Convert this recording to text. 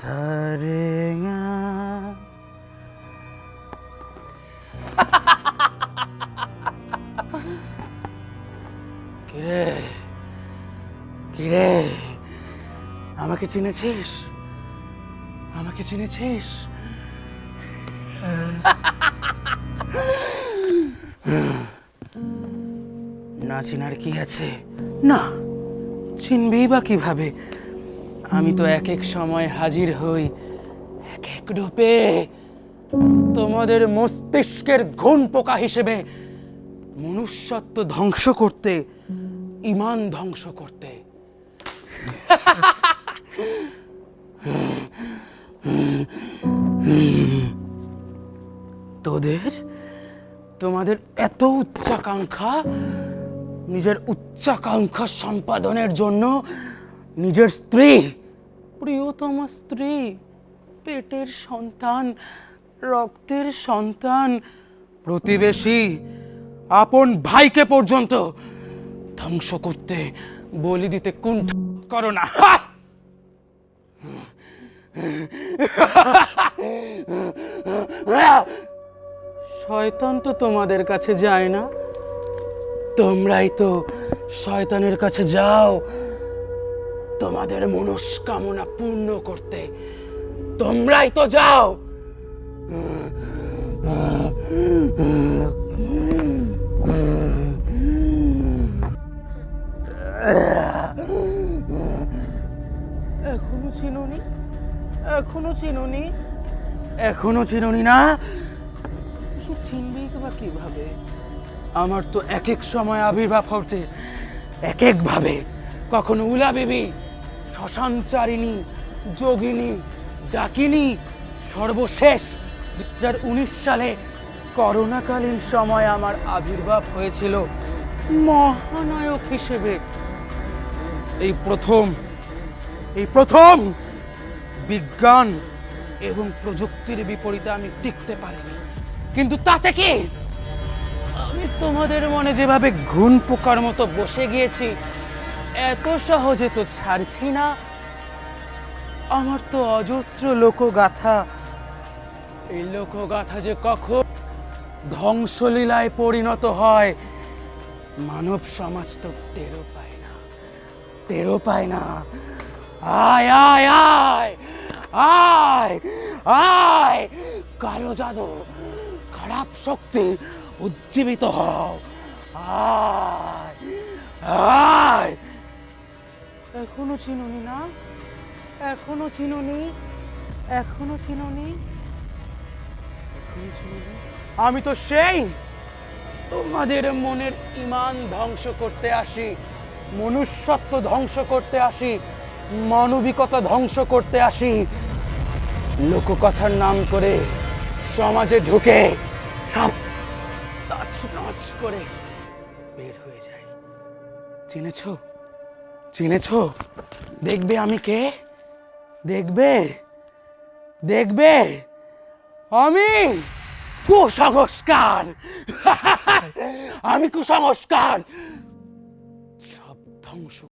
সারেঙ্গা কিরে? কিরে? আমাকে চিনেছিস? আমাকে চিনেছিস? না চিনার কি আছে? না চিনবেই বা কীভাবে? আমি তো এক এক সময় হাজির হই এক এক রূপে। তোমাদের মস্তিষ্কের ঘুণ পোকা হিসেবে মনুষ্যত্ব ধ্বংস করতে, ইমান ধ্বংস করতে। তোদের? তোমাদের এত উচ্চাকাঙ্ক্ষা, নিজের উচ্চাকাঙ্ক্ষা সম্পাদনের জন্য নিজের স্ত্রী। প্রিয়তম স্ত্রী, পেটের সন্তান, রক্তের সন্তান। প্রতিবেশী আপন ভাইকে পর্যন্ত ধ্বংস করতে বলি দিতে কুণ্ঠ করো না। শয়তান তো তোমাদের কাছে যায় না। তোমরাই তো শয়তানের কাছে যাও। তোমাদের মনস্কামনা পূর্ণ করতে। তোমরাই তো যাও। এখনও চিনুনি? এখনও চিনুনি? এখনও চিনুনি না? সে চিনবেই বা কীভাবে? আমার তো এক এক সময় আবির্ভাব হতে এক এক ভাবে। কখনো উলা বেবি শ্মশানচারিণী যোগিনী, ডাকিনী, সর্বশেষ। দু হাজার উনিশ সালে করোনাকালীন সময় আমার আবির্ভাব হয়েছিল। মহানায়ক হিসেবে। এই প্রথম এই প্রথম বিজ্ঞান এবং প্রযুক্তির বিপরীতে আমি টিকতে পারিনি। কিন্তু তাতে কি? আমি তোমাদের মনে যেভাবে ঘুণ পোকার মতো বসে গিয়েছি এত সহজে তো ছাড়ছি না। আমার তো অজস্র লোকগাথা। এই লোকগাথা যে কখন ধ্বংসলীলায় পরিণত হয়, মানব সমাজ তো টেরও পায় না, টেরও পায় না। আয় আয় আয় আয় আয়, কালো জাদু, খারাপ শক্তি উজ্জীবিত হও। আয় আয় এখনও চিনুনি না? এখনও চিনুনি? এখনও চিনুনি? আমি তো সেই! তোমাদের মনের ইমান ধ্বংস করতে আসি, মনুষ্যত্ব ধ্বংস করতে আসি, মানবিকতা ধ্বংস করতে আসি। লোককথার নাম করে সমাজে ঢুকে সব নচ করে বের হয়ে যায় চিনেছ? চিনেছ? দেখবে আমি কে? দেখবে? দেখবে? আমি কুসংস্কার। আমি কুসংস্কার। সব ধ্বংস